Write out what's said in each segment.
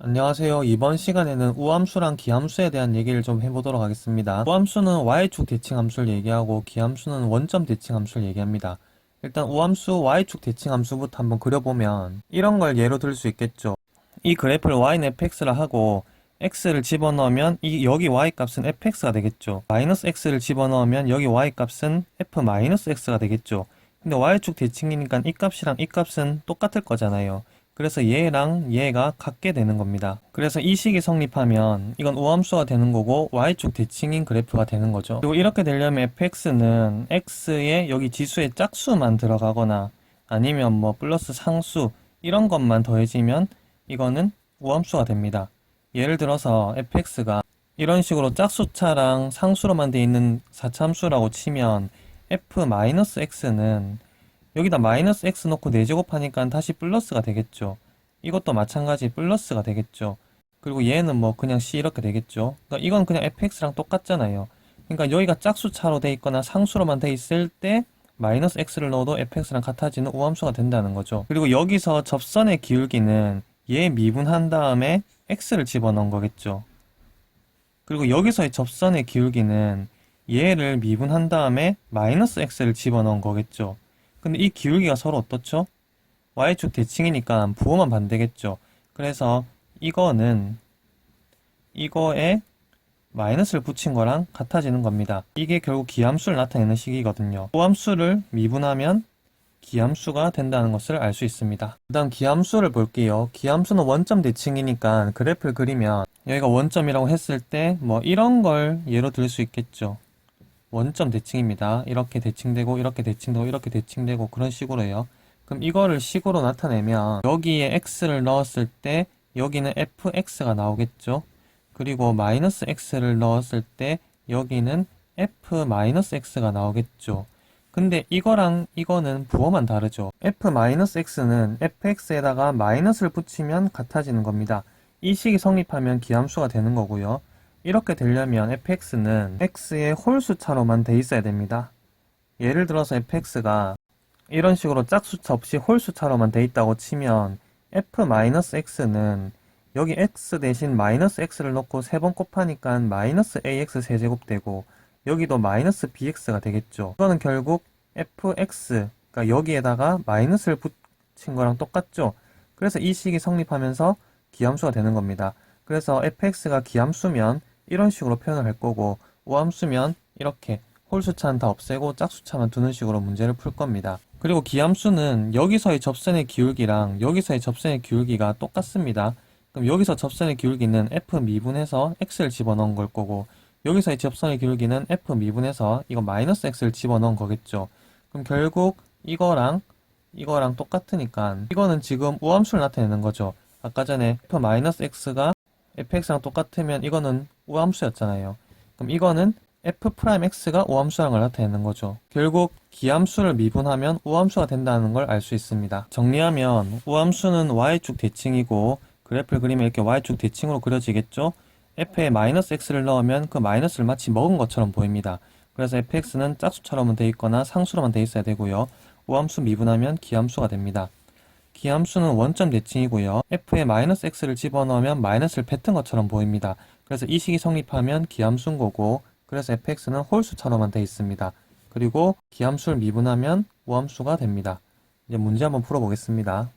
안녕하세요. 이번 시간에는 우함수랑 기함수에 대한 얘기를 좀 해보도록 하겠습니다. 우함수는 y축 대칭 함수를 얘기하고 기함수는 원점 대칭 함수를 얘기합니다. 일단 우함수 y축 대칭 함수부터 한번 그려보면 이런 걸 예로 들 수 있겠죠. 이 그래프를 y는 fx라 하고 x를 집어넣으면 이 여기 y 값은 fx가 되겠죠. 마이너스 x를 집어넣으면 여기 y 값은 f 마이너스 x가 되겠죠. 근데 y축 대칭이니까 이 값이랑 이 값은 똑같을 거잖아요. 그래서 얘랑 얘가 같게 되는 겁니다. 그래서 이 식이 성립하면 이건 우함수가 되는 거고 y축 대칭인 그래프가 되는 거죠. 그리고 이렇게 되려면 fx는 x의 여기 지수의 짝수만 들어가거나 아니면 뭐 플러스 상수 이런 것만 더해지면 이거는 우함수가 됩니다. 예를 들어서 fx가 이런 식으로 짝수차랑 상수로만 돼 있는 사참수라고 치면 f-x는 여기다 마이너스 x 넣고 4제곱하니까 다시 플러스가 되겠죠. 이것도 마찬가지 플러스가 되겠죠. 그리고 얘는 뭐 그냥 c 이렇게 되겠죠. 그러니까 이건 그냥 fx랑 똑같잖아요. 그러니까 여기가 짝수차로 돼 있거나 상수로만 돼 있을 때 마이너스 x를 넣어도 fx랑 같아지는 우함수가 된다는 거죠. 그리고 여기서 접선의 기울기는 얘 미분한 다음에 x를 집어넣은 거겠죠. 그리고 여기서의 접선의 기울기는 얘를 미분한 다음에 마이너스 x를 집어넣은 거겠죠. 근데 이 기울기가 서로 어떻죠? y축 대칭이니까 부호만 반대겠죠. 그래서 이거는 이거에 마이너스를 붙인 거랑 같아지는 겁니다. 이게 결국 기함수를 나타내는 식이거든요. 호함수를 미분하면 기함수가 된다는 것을 알 수 있습니다. 일단 기함수를 볼게요. 기함수는 원점 대칭이니까 그래프를 그리면 여기가 원점이라고 했을 때 뭐 이런 걸 예로 들 수 있겠죠. 원점 대칭입니다. 이렇게 대칭되고 이렇게 대칭되고 이렇게 대칭되고 그런 식으로 해요. 그럼 이거를 식으로 나타내면 여기에 x를 넣었을 때 여기는 fx가 나오겠죠. 그리고 마이너스 x를 넣었을 때 여기는 f 마이너스 나오겠죠. 근데 이거랑 이거는 부호만 다르죠. f 마이너스 x는 fx에다가 마이너스를 붙이면 같아지는 겁니다. 이 식이 성립하면 기함수가 되는 거고요. 이렇게 되려면 fx는 x의 홀수차로만 돼 있어야 됩니다. 예를 들어서 fx가 이런 식으로 짝수차 없이 홀수차로만 돼 있다고 치면 f-x는 여기 x 대신 마이너스 x를 넣고 세 번 곱하니까 마이너스 ax 세제곱 되고 여기도 마이너스 bx가 되겠죠. 이거는 결국 fx, 그러니까 여기에다가 마이너스를 붙인 거랑 똑같죠. 그래서 이 식이 성립하면서 기함수가 되는 겁니다. 그래서 fx가 기함수면 이런 식으로 표현을 할 거고 우함수면 이렇게 홀수차는 다 없애고 짝수차만 두는 식으로 문제를 풀 겁니다. 그리고 기함수는 여기서의 접선의 기울기랑 여기서의 접선의 기울기가 똑같습니다. 그럼 여기서 접선의 기울기는 f 미분해서 x를 집어넣은 걸 거고 여기서의 접선의 기울기는 f 미분해서 이거 마이너스 x를 집어넣은 거겠죠. 그럼 결국 이거랑 이거랑 똑같으니까 이거는 지금 우함수를 나타내는 거죠. 아까 전에 f 마이너스 x가 fx랑 똑같으면 이거는 우함수였잖아요. 그럼 이거는 f'x가 우함수라는 걸 나타내는 거죠. 결국 기함수를 미분하면 우함수가 된다는 걸 알 수 있습니다. 정리하면 우함수는 y축 대칭이고 그래프를 그리면 이렇게 y축 대칭으로 그려지겠죠. f에 마이너스 x를 넣으면 그 마이너스를 마치 먹은 것처럼 보입니다. 그래서 fx는 짝수처럼은 돼 있거나 상수로만 돼 있어야 되고요. 우함수 미분하면 기함수가 됩니다. 기함수는 원점 대칭이고요. f에 마이너스 x를 집어넣으면 마이너스를 뱉은 것처럼 보입니다. 그래서 이 식이 성립하면 기함수인 거고 그래서 fx는 홀수처럼만 돼 있습니다. 그리고 기함수를 미분하면 우함수가 됩니다. 이제 문제 한번 풀어보겠습니다.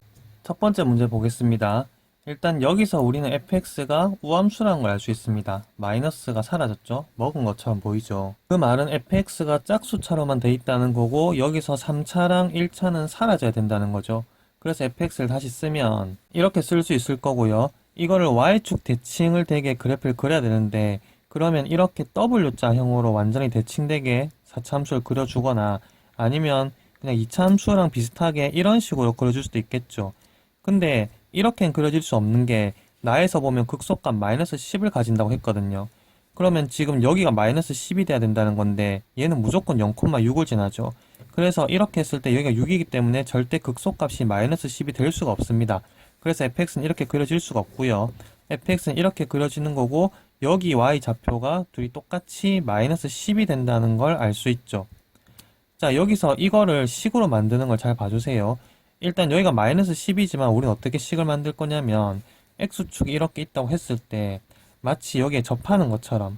첫 번째 문제 보겠습니다. 일단 여기서 우리는 fx가 우함수라는 걸 알 수 있습니다. 마이너스가 사라졌죠? 먹은 것처럼 보이죠? 그 말은 fx가 짝수차로만 돼 있다는 거고 여기서 3차랑 1차는 사라져야 된다는 거죠. 그래서 fx를 다시 쓰면 이렇게 쓸 수 있을 거고요. 이거를 y축 대칭을 되게 그래프를 그려야 되는데 그러면 이렇게 W자형으로 완전히 대칭되게 4차 함수를 그려주거나 아니면 그냥 2차 함수랑 비슷하게 이런 식으로 그려줄 수도 있겠죠. 근데 이렇게는 그려질 수 없는 게 나에서 보면 극소값 마이너스 10을 가진다고 했거든요. 그러면 지금 여기가 마이너스 10이 돼야 된다는 건데 얘는 무조건 0,6을 지나죠. 그래서 이렇게 했을 때 여기가 6이기 때문에 절대 극소값이 마이너스 10이 될 수가 없습니다. 그래서 fx는 이렇게 그려질 수가 없고요. fx는 이렇게 그려지는 거고 여기 y 좌표가 둘이 똑같이 마이너스 10이 된다는 걸 알 수 있죠. 자, 여기서 이거를 식으로 만드는 걸 잘 봐주세요. 일단 여기가 마이너스 10이지만 우리는 어떻게 식을 만들 거냐면 x축이 이렇게 있다고 했을 때 마치 여기에 접하는 것처럼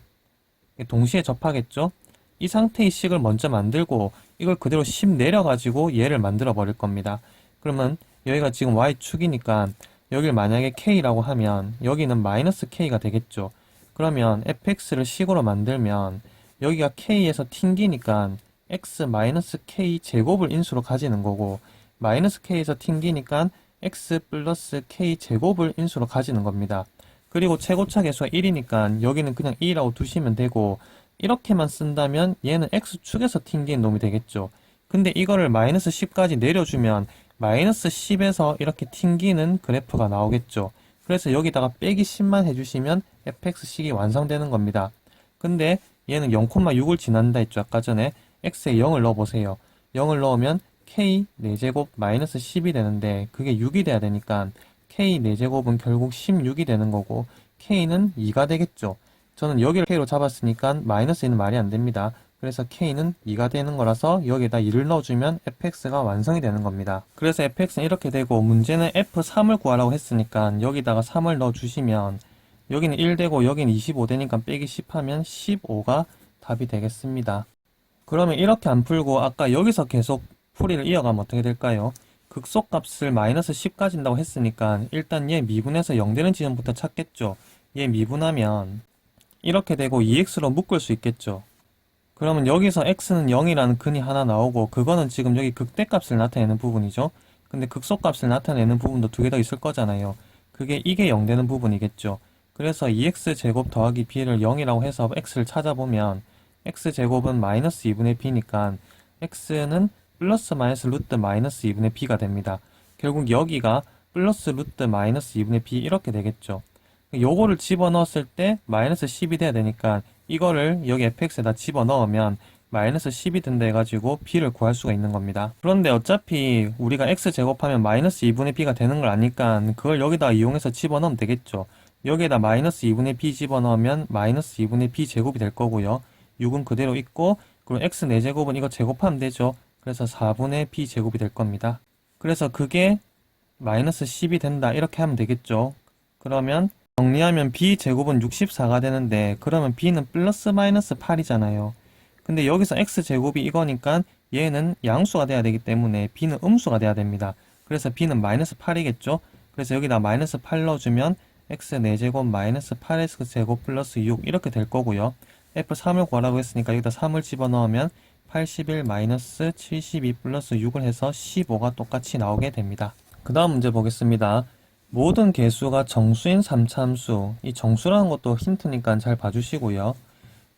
동시에 접하겠죠? 이 상태의 식을 먼저 만들고 이걸 그대로 10 내려가지고 얘를 만들어 버릴 겁니다. 그러면 여기가 지금 y축이니까 여기를 만약에 k라고 하면 여기는 마이너스 k가 되겠죠. 그러면 fx를 식으로 만들면 여기가 k에서 튕기니까 x 마이너스 k 제곱을 인수로 가지는 거고 마이너스 k에서 튕기니까 x 플러스 k 제곱을 인수로 가지는 겁니다. 그리고 최고차 계수가 1이니까 여기는 그냥 2라고 두시면 되고 이렇게만 쓴다면 얘는 x축에서 튕긴 놈이 되겠죠. 근데 이거를 마이너스 10까지 내려주면 마이너스 10에서 이렇게 튕기는 그래프가 나오겠죠. 그래서 여기다가 빼기 10만 해주시면 fx식이 완성되는 겁니다. 근데 얘는 0,6을 지난다 했죠. 아까 전에 x에 0을 넣어보세요. 0을 넣으면 k 4제곱 마이너스 10이 되는데 그게 6이 돼야 되니까 k 4제곱은 결국 16이 되는 거고 k는 2가 되겠죠. 저는 여기를 k로 잡았으니까 마이너스는 말이 안 됩니다. 그래서 k는 2가 되는 거라서 여기에다 2를 넣어주면 fx가 완성이 되는 겁니다. 그래서 fx는 이렇게 되고 문제는 f3을 구하라고 했으니까 여기다가 3을 넣어주시면 여기는 1 되고 여기는 25 되니까 빼기 10 하면 15가 답이 되겠습니다. 그러면 이렇게 안 풀고 아까 여기서 계속 풀이를 이어가면 어떻게 될까요? 극소값을 마이너스 10 가진다고 했으니까 일단 얘 미분해서 0 되는 지점부터 찾겠죠. 얘 미분하면 이렇게 되고 2x로 묶을 수 있겠죠. 그러면 여기서 x는 0이라는 근이 하나 나오고 그거는 지금 여기 극대값을 나타내는 부분이죠. 근데 극소값을 나타내는 부분도 두 개 더 있을 거잖아요. 그게 이게 0 되는 부분이겠죠. 그래서 2x제곱 더하기 b를 0이라고 해서 x를 찾아보면 x제곱은 마이너스 2분의 b니까 x는 플러스 마이너스 루트 마이너스 2분의 b가 됩니다. 결국 여기가 플러스 루트 마이너스 2분의 b 이렇게 되겠죠. 요거를 집어넣었을 때 마이너스 10이 돼야 되니까 이거를 여기 fx에다 집어넣으면 마이너스 10이 된다 해가지고 b를 구할 수가 있는 겁니다. 그런데 어차피 우리가 x 제곱하면 마이너스 2분의 b가 되는 걸 아니까 그걸 여기다 이용해서 집어넣으면 되겠죠. 여기에다 마이너스 2분의 b 집어넣으면 마이너스 2분의 b 제곱이 될 거고요. 6은 그대로 있고 그리고 x 4제곱은 이거 제곱하면 되죠. 그래서 4분의 b 제곱이 될 겁니다. 그래서 그게 마이너스 10이 된다 이렇게 하면 되겠죠. 그러면 정리하면 b 제곱은 64가 되는데 그러면 b는 플러스 마이너스 8이잖아요. 근데 여기서 x 제곱이 이거니까 얘는 양수가 돼야 되기 때문에 b는 음수가 돼야 됩니다. 그래서 b는 마이너스 8이겠죠. 그래서 여기다 마이너스 8 넣어주면 x 4제곱 마이너스 8x 제곱 플러스 6 이렇게 될 거고요. f3을 구하라고 했으니까 여기다 3을 집어넣으면 81 마이너스 72 플러스 6을 해서 15가 똑같이 나오게 됩니다. 그 다음 문제 보겠습니다. 모든 개수가 정수인 3차함수 이 정수라는 것도 힌트니까 잘 봐주시고요.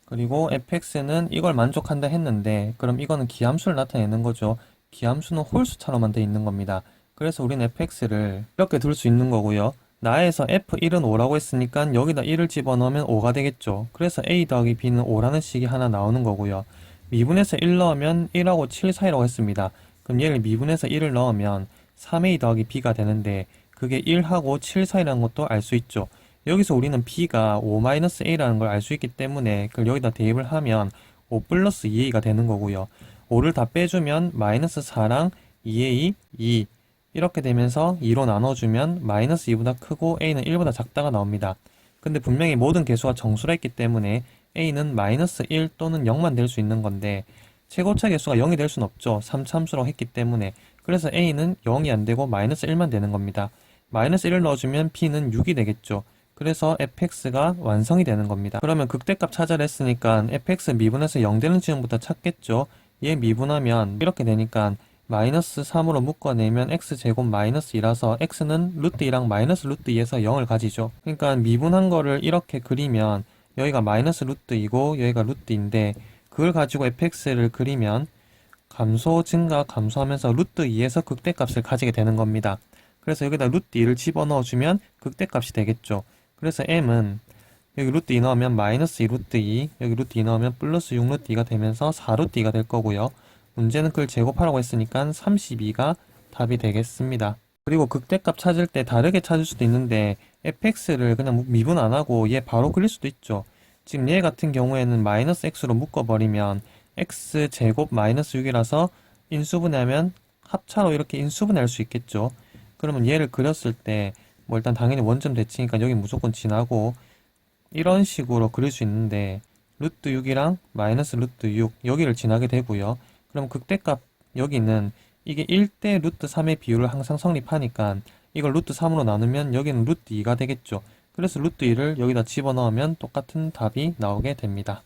그리고 fx는 이걸 만족한다 했는데 그럼 이거는 기함수를 나타내는 거죠. 기함수는 홀수처럼만 돼 있는 겁니다. 그래서 우리는 fx를 이렇게 둘 수 있는 거고요. 나에서 f1은 5라고 했으니까 여기다 1을 집어넣으면 5가 되겠죠. 그래서 a 더하기 b는 5라는 식이 하나 나오는 거고요. 미분해서 1 넣으면 1하고 7 사이라고 했습니다. 그럼 얘를 미분해서 1을 넣으면 3a 더하기 b가 되는데 그게 1하고 7 사이라는 것도 알 수 있죠. 여기서 우리는 b가 5-a라는 걸 알 수 있기 때문에 그걸 여기다 대입을 하면 5 플러스 2a가 되는 거고요. 5를 다 빼주면 마이너스 4랑 2a, 2 이렇게 되면서 2로 나눠주면 마이너스 2보다 크고 a는 1보다 작다가 나옵니다. 근데 분명히 모든 개수가 정수라 했기 때문에 a는 마이너스 1 또는 0만 될 수 있는 건데 최고차 개수가 0이 될 수는 없죠. 3참수라고 했기 때문에 그래서 a는 0이 안 되고 마이너스 1만 되는 겁니다. 마이너스 1을 넣어주면 b는 6이 되겠죠. 그래서 fx가 완성이 되는 겁니다. 그러면 극대값 찾아라 했으니까 fx 미분해서 0 되는 지점부터 찾겠죠. 얘 미분하면 이렇게 되니까 마이너스 3으로 묶어내면 x제곱 마이너스 2라서 x는 루트 2랑 마이너스 루트 2에서 0을 가지죠. 그러니까 미분한 거를 이렇게 그리면 여기가 마이너스 루트 2고 여기가 루트 2인데 그걸 가지고 fx를 그리면 감소 증가 감소하면서 루트 2에서 극대값을 가지게 되는 겁니다. 그래서 여기다 루트 2를 집어넣어 주면 극대값이 되겠죠. 그래서 m은 여기 루트 2 넣으면 마이너스 2 루트 2 여기 루트 2 넣으면 플러스 6 루트 2가 되면서 4 루트 2가 될 거고요. 문제는 그걸 제곱하라고 했으니까 32가 답이 되겠습니다. 그리고 극대값 찾을 때 다르게 찾을 수도 있는데 fx를 그냥 미분 안 하고 얘 바로 그릴 수도 있죠. 지금 얘 같은 경우에는 마이너스 x로 묶어버리면 x 제곱 마이너스 6이라서 인수분해하면 합차로 이렇게 인수분해할 수 있겠죠. 그러면 얘를 그렸을 때 뭐 일단 당연히 원점 대칭이니까 여기 무조건 지나고 이런 식으로 그릴 수 있는데 루트 6이랑 마이너스 루트 6 여기를 지나게 되고요. 그럼 극대값 여기는 이게 1대 루트 3의 비율을 항상 성립하니까 이걸 루트 3으로 나누면 여기는 루트 2가 되겠죠. 그래서 루트 2를 여기다 집어넣으면 똑같은 답이 나오게 됩니다.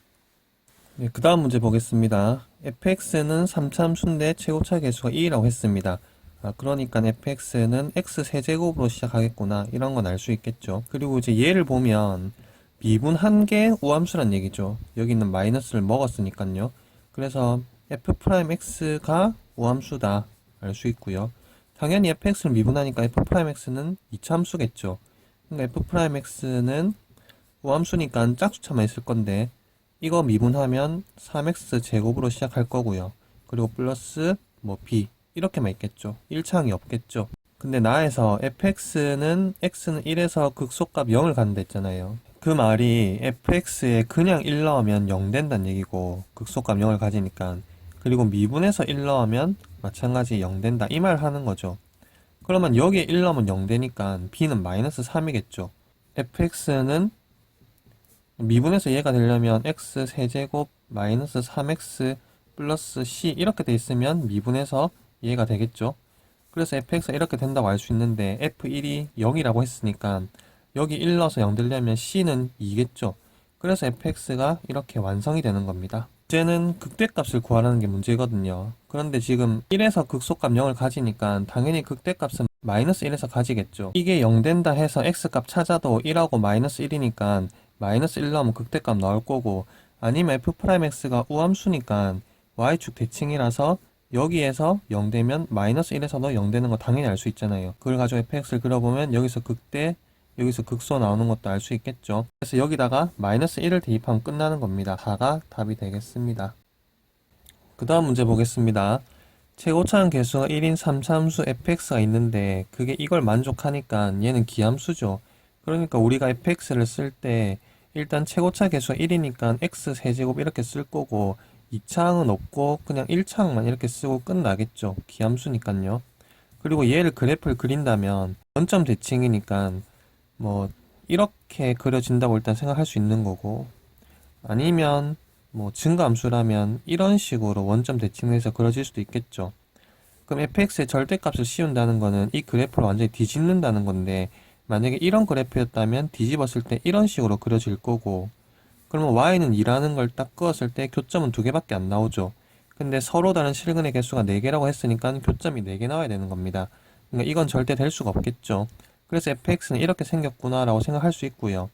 네, 그 다음 문제 보겠습니다. fx는 3참수인데 최고차 계수가 2라고 했습니다. 아, 그러니까 fx는 x 세제곱으로 시작하겠구나 이런 건 알 수 있겠죠. 그리고 이제 얘를 보면 미분 한 개 우함수란 얘기죠. 여기 있는 마이너스를 먹었으니까요. 그래서 f'x가 우함수다 알 수 있고요. 당연히 fx를 미분하니까 f'x는 이차함수겠죠. 그러니까 f'x는 우함수니까 짝수차만 있을 건데 이거 미분하면 3x 제곱으로 시작할 거고요. 그리고 플러스 뭐 b 이렇게만 있겠죠. 1차항이 없겠죠. 근데 나에서 fx는 x는 1에서 극소값 0을 갖는다 했잖아요. 그 말이 fx에 그냥 1 넣으면 0 된다는 얘기고 극소값 0을 가지니까 그리고 미분해서 1 넣으면 마찬가지 0 된다 이 말 하는 거죠. 그러면 여기에 1 넣으면 0 되니까 b는 마이너스 3이겠죠. fx는 미분해서 얘가 되려면 x 세제곱 마이너스 3x 플러스 c 이렇게 돼 있으면 미분해서 얘가 되겠죠. 그래서 fx가 이렇게 된다고 알 수 있는데 f1이 0이라고 했으니까 여기 1 넣어서 0 되려면 c는 2겠죠. 그래서 fx가 이렇게 완성이 되는 겁니다. 문제는 극대값을 구하라는 게 문제거든요. 그런데 지금 1에서 극소값 0을 가지니까 당연히 극대값은 마이너스 1에서 가지겠죠. 이게 0 된다 해서 x값 찾아도 1하고 마이너스 1이니까 마이너스 1 넣으면 극대값 나올 거고 아니면 f'x가 우함수니까 y축 대칭이라서 여기에서 0 되면 마이너스 1에서도 0 되는 거 당연히 알 수 있잖아요. 그걸 가지고 fx를 그려보면 여기서 극대 여기서 극소 나오는 것도 알 수 있겠죠. 그래서 여기다가 마이너스 1을 대입하면 끝나는 겁니다. 4가 답이 되겠습니다. 그 다음 문제 보겠습니다. 최고차항 개수가 1인 3참수 fx가 있는데 그게 이걸 만족하니까 얘는 기함수죠. 그러니까 우리가 fx를 쓸 때 일단 최고차 개수가 1이니까 x 세제곱 이렇게 쓸 거고 2차항은 없고 그냥 1차항만 이렇게 쓰고 끝나겠죠. 기함수니까요. 그리고 얘를 그래프를 그린다면 원점 대칭이니까 뭐 이렇게 그려진다고 일단 생각할 수 있는 거고 아니면 뭐 증가함수라면 이런 식으로 원점 대칭해서 그려질 수도 있겠죠. 그럼 fx의 절대값을 씌운다는 거는 이 그래프를 완전히 뒤집는다는 건데 만약에 이런 그래프였다면 뒤집었을 때 이런 식으로 그려질 거고 그러면 y는 2라는 걸 딱 그었을 때 교점은 두 개밖에 안 나오죠. 근데 서로 다른 실근의 개수가 4개라고 했으니까 교점이 4개 나와야 되는 겁니다. 그러니까 이건 절대 될 수가 없겠죠. 그래서 fx는 이렇게 생겼구나 라고 생각할 수 있고요.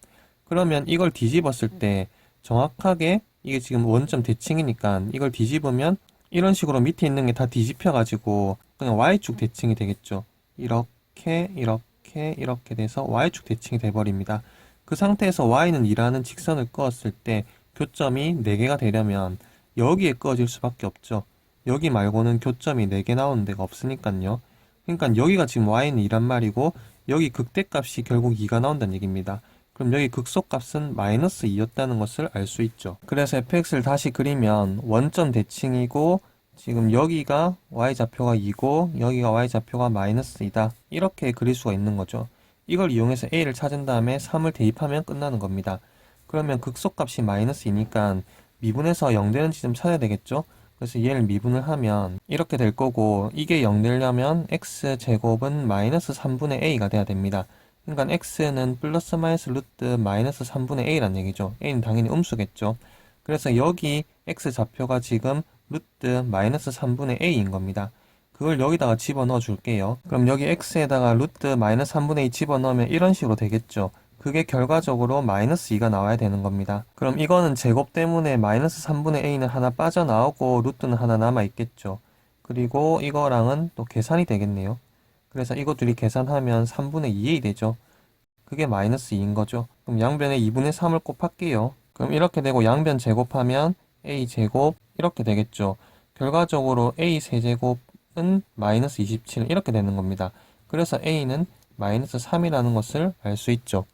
그러면 이걸 뒤집었을 때 정확하게 이게 지금 원점 대칭이니까 이걸 뒤집으면 이런 식으로 밑에 있는 게 다 뒤집혀 가지고 그냥 y축 대칭이 되겠죠. 이렇게 이렇게 이렇게 돼서 y축 대칭이 돼 버립니다. 그 상태에서 y는 2라는 직선을 그었을 때 교점이 4개가 되려면 여기에 그어질 수밖에 없죠. 여기 말고는 교점이 4개 나오는 데가 없으니까요. 그러니까 여기가 지금 y는 2란 말이고 여기 극대값이 결국 2가 나온다는 얘기입니다. 그럼 여기 극소값은 마이너스 2였다는 것을 알 수 있죠. 그래서 fx를 다시 그리면 원점 대칭이고 지금 여기가 y좌표가 2고 여기가 y좌표가 마이너스 2다. 이렇게 그릴 수가 있는 거죠. 이걸 이용해서 a를 찾은 다음에 3을 대입하면 끝나는 겁니다. 그러면 극소값이 마이너스 2니까 미분해서 0 되는 지점 찾아야 되겠죠? 그래서 얘를 미분을 하면 이렇게 될 거고 이게 0 되려면 x제곱은 마이너스 3분의 a가 돼야 됩니다. 그러니까 x는 플러스 마이너스 루트 마이너스 3분의 a란 얘기죠. a는 당연히 음수겠죠. 그래서 여기 x좌표가 지금 루트 마이너스 3분의 a인 겁니다. 그걸 여기다가 집어넣어 줄게요. 그럼 여기 x에다가 루트 마이너스 3분의 2 집어넣으면 이런 식으로 되겠죠. 그게 결과적으로 마이너스 2가 나와야 되는 겁니다. 그럼 이거는 제곱 때문에 마이너스 3분의 a는 하나 빠져나오고 루트는 하나 남아있겠죠. 그리고 이거랑은 또 계산이 되겠네요. 그래서 이거 둘이 계산하면 3분의 2a 되죠. 그게 마이너스 2인 거죠. 그럼 양변에 2분의 3을 곱할게요. 그럼 이렇게 되고 양변 제곱하면 a 제곱 이렇게 되겠죠. 결과적으로 a 세제곱 은 마이너스 27 이렇게 되는 겁니다. 그래서 a는 마이너스 3이라는 것을 알 수 있죠.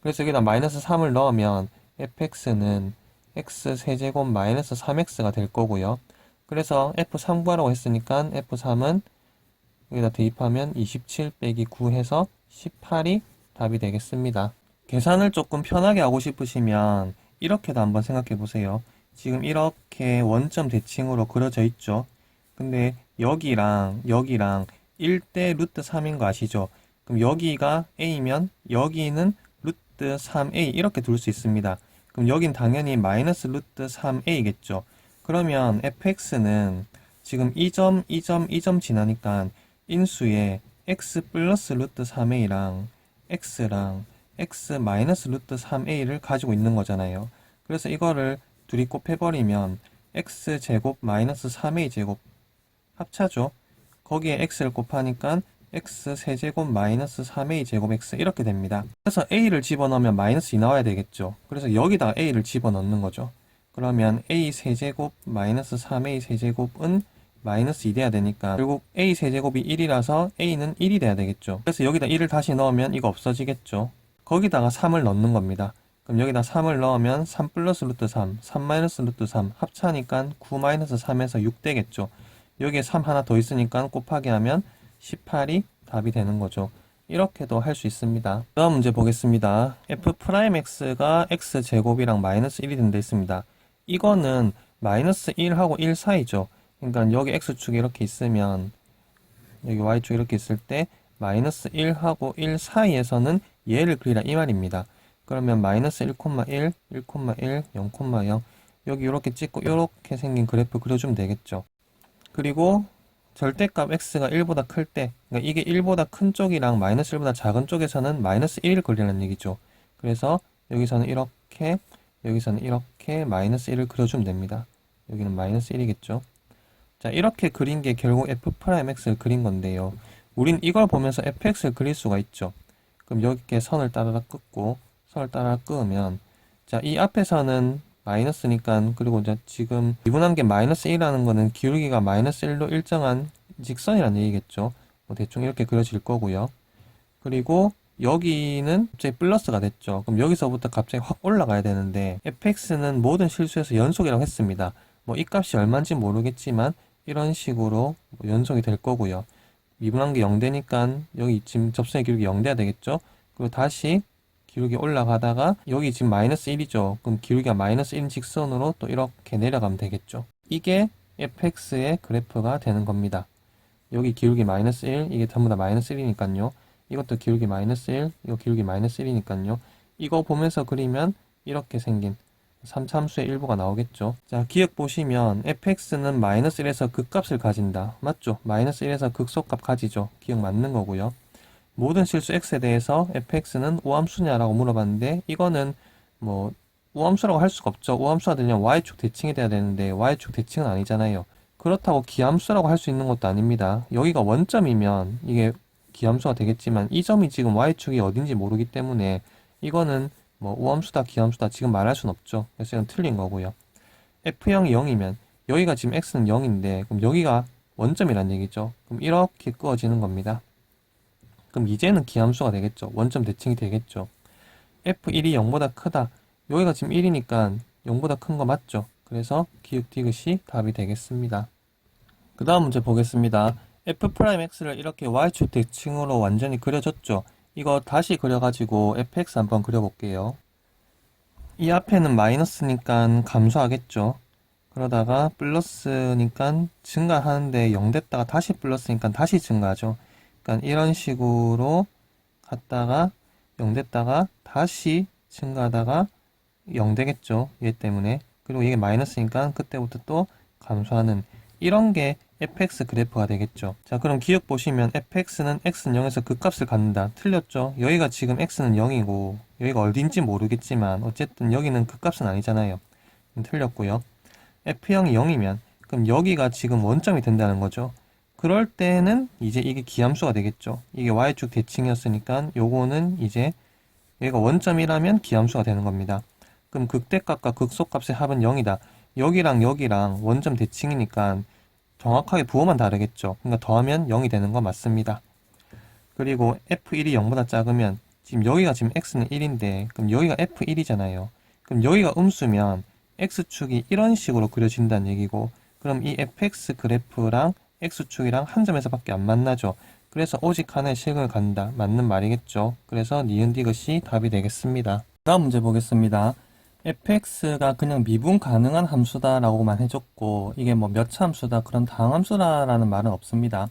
그래서 여기다 마이너스 3을 넣으면 fx는 x 세제곱 마이너스 3x가 될 거고요. 그래서 f3 구하라고 했으니까 f3은 여기다 대입하면 27 빼기 9 해서 18이 답이 되겠습니다. 계산을 조금 편하게 하고 싶으시면 이렇게도 한번 생각해 보세요. 지금 이렇게 원점 대칭으로 그려져 있죠. 근데 여기랑 여기랑 1대 루트 3인 거 아시죠? 그럼 여기가 A면 여기는 루트 3A 이렇게 둘 수 있습니다. 그럼 여긴 당연히 마이너스 루트 3A겠죠. 그러면 fx는 지금 2점, 2점, 2점 지나니까 인수에 x 플러스 루트 3a랑 x랑 x 마이너스 루트 3a를 가지고 있는 거잖아요. 그래서 이거를 둘이 곱해버리면 x 제곱 마이너스 3a 제곱 합차죠. 거기에 x를 곱하니까 x 세제곱 마이너스 3a 제곱 x 이렇게 됩니다. 그래서 a를 집어넣으면 마이너스 2 나와야 되겠죠. 그래서 여기다 a를 집어넣는 거죠. 그러면 a 세제곱 마이너스 3a 세제곱은 마이너스 2 돼야 되니까 결국 a 세제곱이 1이라서 a는 1이 돼야 되겠죠. 그래서 여기다 1을 다시 넣으면 이거 없어지겠죠. 거기다가 3을 넣는 겁니다. 그럼 여기다 3을 넣으면 3 플러스 루트 3, 3 마이너스 루트 3 합차니까 9 마이너스 3에서 6 되겠죠. 여기에 3 하나 더 있으니까 곱하기 하면 18이 답이 되는 거죠. 이렇게도 할 수 있습니다. 다음 문제 보겠습니다. f 프라임 x가 x 제곱이랑 마이너스 1이 된데 있습니다. 이거는 마이너스 1하고 1 사이죠. 그러니까 여기 x축이 이렇게 있으면 여기 y축 이렇게 있을 때 마이너스 1하고 1 사이에서는 얘를 그리라 이 말입니다. 그러면 마이너스 1,1, 1,1, 0,0 여기 이렇게 찍고 이렇게 생긴 그래프 그려주면 되겠죠. 그리고 절대값 x가 1보다 클 때, 그러니까 이게 1보다 큰 쪽이랑 마이너스 1보다 작은 쪽에서는 마이너스 1을 그리라는 얘기죠. 그래서 여기서는 이렇게, 여기서는 이렇게 마이너스 1을 그려주면 됩니다. 여기는 마이너스 1이겠죠. 자, 이렇게 그린 게 결국 f'x를 그린 건데요. 우린 이걸 보면서 fx를 그릴 수가 있죠. 그럼 여기에 선을 따라라 긋고, 선을 따라 끄면, 자, 이 앞에서는 마이너스니까, 그리고 이제 지금 미분한 게 마이너스 1이라는 거는 기울기가 마이너스 1로 일정한 직선이라는 얘기겠죠. 뭐 대충 이렇게 그려질 거고요. 그리고 여기는 갑자기 플러스가 됐죠. 그럼 여기서부터 갑자기 확 올라가야 되는데, fx는 모든 실수에서 연속이라고 했습니다. 뭐 이 값이 얼마인지 모르겠지만, 이런 식으로 뭐 연속이 될 거고요. 미분한 게 0되니까 여기 지금 접선의 기울기 0돼야 되겠죠? 그리고 다시 기울기 올라가다가 여기 지금 마이너스 1이죠. 그럼 기울기가 마이너스 1인 직선으로 또 이렇게 내려가면 되겠죠. 이게 fx의 그래프가 되는 겁니다. 여기 기울기 마이너스 1, 이게 전부 다 마이너스 1이니까요. 이것도 기울기 마이너스 1, 이거 기울기 마이너스 1이니까요. 이거 보면서 그리면 이렇게 생긴 3참수의 일부가 나오겠죠. 자, 기억 보시면 fx는 마이너스 1에서 극값을 가진다. 맞죠? 마이너스 1에서 극소값 가지죠. 기억 맞는 거고요. 모든 실수 x에 대해서 fx는 우함수냐라고 물어봤는데 이거는 뭐 우함수라고 할 수가 없죠. 우함수가 되려면 y축 대칭이 돼야 되는데 y축 대칭은 아니잖아요. 그렇다고 기함수라고 할 수 있는 것도 아닙니다. 여기가 원점이면 이게 기함수가 되겠지만 이 점이 지금 y축이 어딘지 모르기 때문에 이거는 뭐 우함수다 기함수다 지금 말할 순 없죠. 그래서 이건 틀린 거고요. f형이 0이면 여기가 지금 x는 0인데 그럼 여기가 원점이란 얘기죠. 그럼 이렇게 끄어지는 겁니다. 그럼 이제는 기함수가 되겠죠. 원점 대칭이 되겠죠. f1이 0보다 크다. 여기가 지금 1이니까 0보다 큰 거 맞죠? 그래서 기역 디귿이 답이 되겠습니다. 그 다음 문제 보겠습니다. f'x를 이렇게 y축 대칭으로 완전히 그려줬죠. 이거 다시 그려가지고 fx 한번 그려볼게요. 이 앞에는 마이너스니까 감소하겠죠. 그러다가 플러스니까 증가하는데 0 됐다가 다시 플러스니까 다시 증가하죠. 그러니까 이런 식으로 갔다가 0 됐다가 다시 증가하다가 0 되겠죠. 얘 때문에. 그리고 이게 마이너스니까 그때부터 또 감소하는 이런 게 fx 그래프가 되겠죠. 자, 그럼 기억 보시면 fx는 x는 0에서 그 값을 갖는다. 틀렸죠? 여기가 지금 x는 0이고 여기가 어딘지 모르겠지만 어쨌든 여기는 그 값은 아니잖아요. 틀렸고요. f형이 0이면 그럼 여기가 지금 원점이 된다는 거죠. 그럴 때는 이제 이게 기함수가 되겠죠. 이게 y축 대칭이었으니까 요거는 이제 얘가 원점이라면 기함수가 되는 겁니다. 그럼 극대값과 극소값의 합은 0이다. 여기랑 여기랑 원점 대칭이니까 정확하게 부호만 다르겠죠. 그러니까 더하면 0이 되는 거 맞습니다. 그리고 f1이 0보다 작으면 지금 여기가 지금 x는 1인데 그럼 여기가 f1이잖아요. 그럼 여기가 음수면 x축이 이런 식으로 그려진다는 얘기고 그럼 이 fx 그래프랑 x축이랑 한 점에서밖에 안 만나죠. 그래서 오직 하나의 식을 간다. 맞는 말이겠죠. 그래서 니은 디귿이 답이 되겠습니다. 다음 문제 보겠습니다. fx가 그냥 미분 가능한 함수다라고만 해줬고 이게 뭐몇차 함수다 그런 다항함수다라는 말은 없습니다.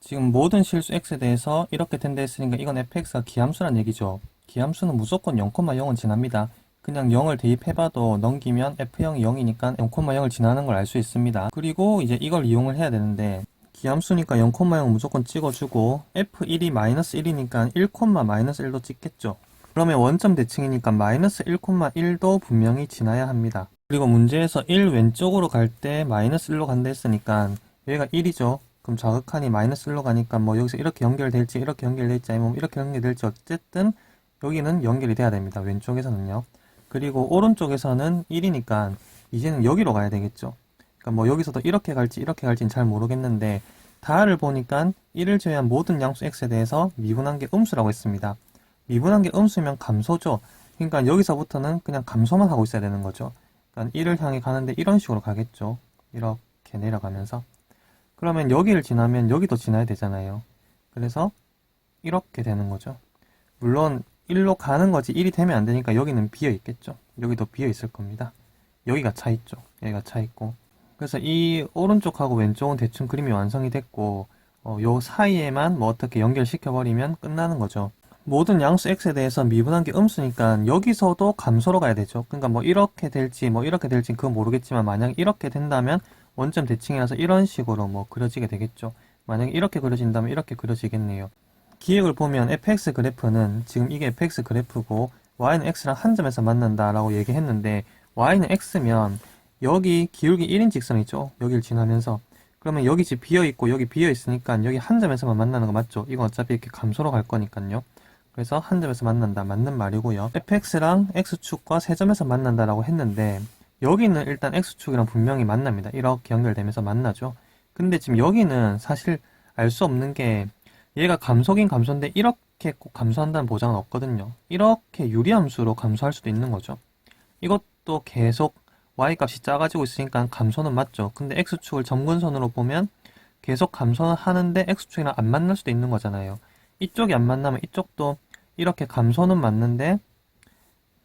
지금 모든 실수 x에 대해서 이렇게 된다 했으니까 이건 fx가 기함수란 얘기죠. 기함수는 무조건 0,0은 지납니다. 그냥 0을 대입해봐도 넘기면 f0이 0이니까 0,0을 지나는 걸 알 수 있습니다. 그리고 이제 이걸 이용을 해야 되는데 기함수니까 0,0 무조건 찍어주고 f1이 마이너스 1이니까 1, 마이너스 1도 찍겠죠. 그러면 원점 대칭이니까 마이너스 1,1도 분명히 지나야 합니다. 그리고 문제에서 1 왼쪽으로 갈 때 마이너스 1로 간다 했으니까 여기가 1이죠. 그럼 좌극한이 마이너스 1로 가니까 뭐 여기서 이렇게 연결될지 이렇게 연결될지 아니면 이렇게 연결될지 어쨌든 여기는 연결이 돼야 됩니다. 왼쪽에서는요. 그리고 오른쪽에서는 1이니까 이제는 여기로 가야 되겠죠. 그러니까 뭐 여기서도 이렇게 갈지 이렇게 갈지는 잘 모르겠는데 다를 보니까 1을 제외한 모든 양수 x에 대해서 미분한 게 음수라고 했습니다. 미분한 게 음수면 감소죠. 그러니까 여기서부터는 그냥 감소만 하고 있어야 되는 거죠. 그러니까 1을 향해 가는데 이런 식으로 가겠죠. 이렇게 내려가면서. 그러면 여기를 지나면 여기도 지나야 되잖아요. 그래서 이렇게 되는 거죠. 물론 1로 가는 거지 1이 되면 안 되니까 여기는 비어 있겠죠. 여기도 비어 있을 겁니다. 여기가 차 있죠. 여기가 차 있고. 그래서 이 오른쪽하고 왼쪽은 대충 그림이 완성이 됐고 어, 요 사이에만 뭐 어떻게 연결시켜 버리면 끝나는 거죠. 모든 양수 x에 대해서 미분한 게 음수니까 여기서도 감소로 가야 되죠. 그러니까 뭐 이렇게 될지 뭐 이렇게 될지 그건 모르겠지만 만약 이렇게 된다면 원점 대칭이라서 이런 식으로 뭐 그려지게 되겠죠. 만약에 이렇게 그려진다면 이렇게 그려지겠네요. 기획을 보면 fx 그래프는 지금 이게 fx 그래프고 y는 x랑 한 점에서 만난다 라고 얘기했는데 y는 x면 여기 기울기 1인 직선이 있죠. 여기를 지나면서 그러면 여기 집 비어 있고 여기 비어 있으니까 여기 한 점에서만 만나는 거 맞죠? 이건 어차피 이렇게 감소로 갈 거니까요. 그래서 한 점에서 만난다 맞는 말이고요. fx랑 x축과 세 점에서 만난다 라고 했는데 여기는 일단 x축이랑 분명히 만납니다. 이렇게 연결되면서 만나죠. 근데 지금 여기는 사실 알 수 없는 게 얘가 감소긴 감소인데 이렇게 꼭 감소한다는 보장은 없거든요. 이렇게 유리함수로 감소할 수도 있는 거죠. 이것도 계속 y값이 작아지고 있으니까 감소는 맞죠. 근데 x축을 점근선으로 보면 계속 감소는 하는데 x축이랑 안 만날 수도 있는 거잖아요. 이쪽이 안 만나면 이쪽도 이렇게 감소는 맞는데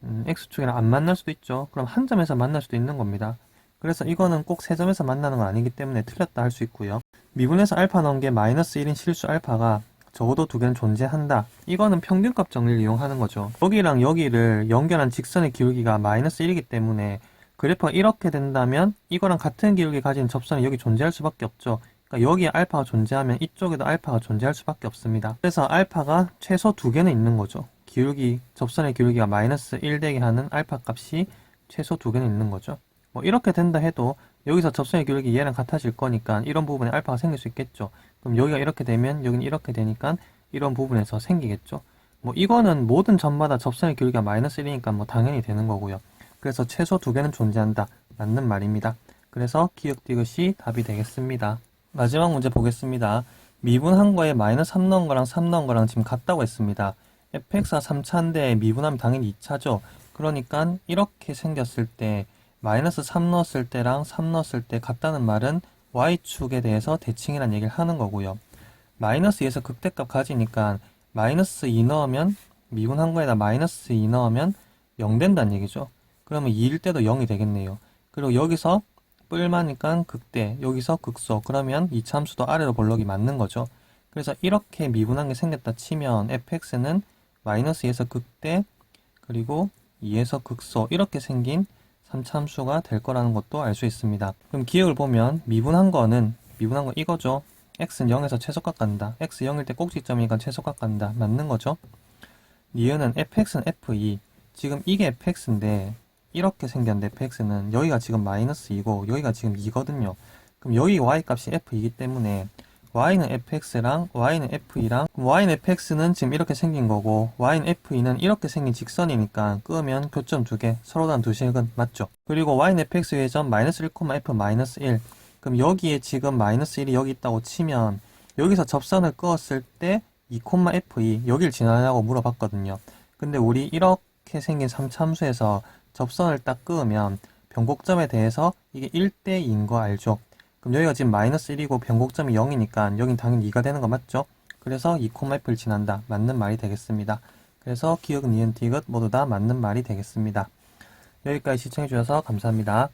음, x축이랑 안 만날 수도 있죠. 그럼 한 점에서 만날 수도 있는 겁니다. 그래서 이거는 꼭 세 점에서 만나는 건 아니기 때문에 틀렸다 할 수 있고요. 미분에서 알파 넣은 게 마이너스 1인 실수 알파가 적어도 두 개는 존재한다. 이거는 평균값 정리를 이용하는 거죠. 여기랑 여기를 연결한 직선의 기울기가 마이너스 1이기 때문에 그래프가 이렇게 된다면 이거랑 같은 기울기 가진 접선이 여기 존재할 수밖에 없죠. 그러니까 여기에 알파가 존재하면 이쪽에도 알파가 존재할 수밖에 없습니다. 그래서 알파가 최소 두 개는 있는 거죠. 기울기, 접선의 기울기가 마이너스 1 되게 하는 알파 값이 최소 두 개는 있는 거죠. 뭐 이렇게 된다 해도 여기서 접선의 기울기 얘랑 같아질 거니까 이런 부분에 알파가 생길 수 있겠죠. 그럼 여기가 이렇게 되면 여기는 이렇게 되니까 이런 부분에서 생기겠죠. 뭐 이거는 모든 점마다 접선의 기울기가 마이너스 1이니까 뭐 당연히 되는 거고요. 그래서 최소 두 개는 존재한다. 맞는 말입니다. 그래서 기억 디귿이 답이 되겠습니다. 마지막 문제 보겠습니다. 미분한 거에 마이너스 3 넣은 거랑 3 넣은 거랑 지금 같다고 했습니다. fx가 3차인데 미분하면 당연히 2차죠. 그러니까 이렇게 생겼을 때 마이너스 3 넣었을 때랑 3 넣었을 때 같다는 말은 y축에 대해서 대칭이란 얘기를 하는 거고요. 마이너스 2에서 극대값 가지니까 마이너스 2 넣으면 미분한 거에다 마이너스 2 넣으면 0 된다는 얘기죠. 그러면 2일 때도 0이 되겠네요. 그리고 여기서 뿔마니까 극대, 여기서 극소. 그러면 이차 함수도 아래로 볼록이 맞는 거죠. 그래서 이렇게 미분한 게 생겼다 치면 fx는 마이너스 2에서 극대, 그리고 2에서 극소 이렇게 생긴 3차 함수가 될 거라는 것도 알 수 있습니다. 그럼 기억을 보면 미분한 거는 미분한 거 이거죠. x는 0에서 최소값 간다. x 0일 때 꼭지점이니까 최소값 간다. 맞는 거죠. 니은은 fx는 f2. 지금 이게 fx인데 이렇게 생겼는데 fx는 여기가 지금 마이너스 2고 여기가 지금 2거든요. 그럼 여기 y값이 f이기 때문에 y는 fx랑 y는 f2랑 y는 fx는 지금 이렇게 생긴 거고 y는 f2는 이렇게 생긴 직선이니까 끄면 교점 두 개 서로 다른 두 식은 맞죠. 그리고 y는 fx의 점 마이너스 1, f 마이너스 1 그럼 여기에 지금 마이너스 1이 여기 있다고 치면 여기서 접선을 끄었을 때 2, f2 여길 지나냐고 물어봤거든요. 근데 우리 이렇게 생긴 3참수에서 접선을 딱 끄으면 변곡점에 대해서 이게 1대 2인 거 알죠? 그럼 여기가 지금 마이너스 1이고 변곡점이 0이니까 여긴 당연히 2가 되는 거 맞죠? 그래서 2,f를 지난다. 맞는 말이 되겠습니다. 그래서 기억, 니은, 디귿 모두 다 맞는 말이 되겠습니다. 여기까지 시청해주셔서 감사합니다.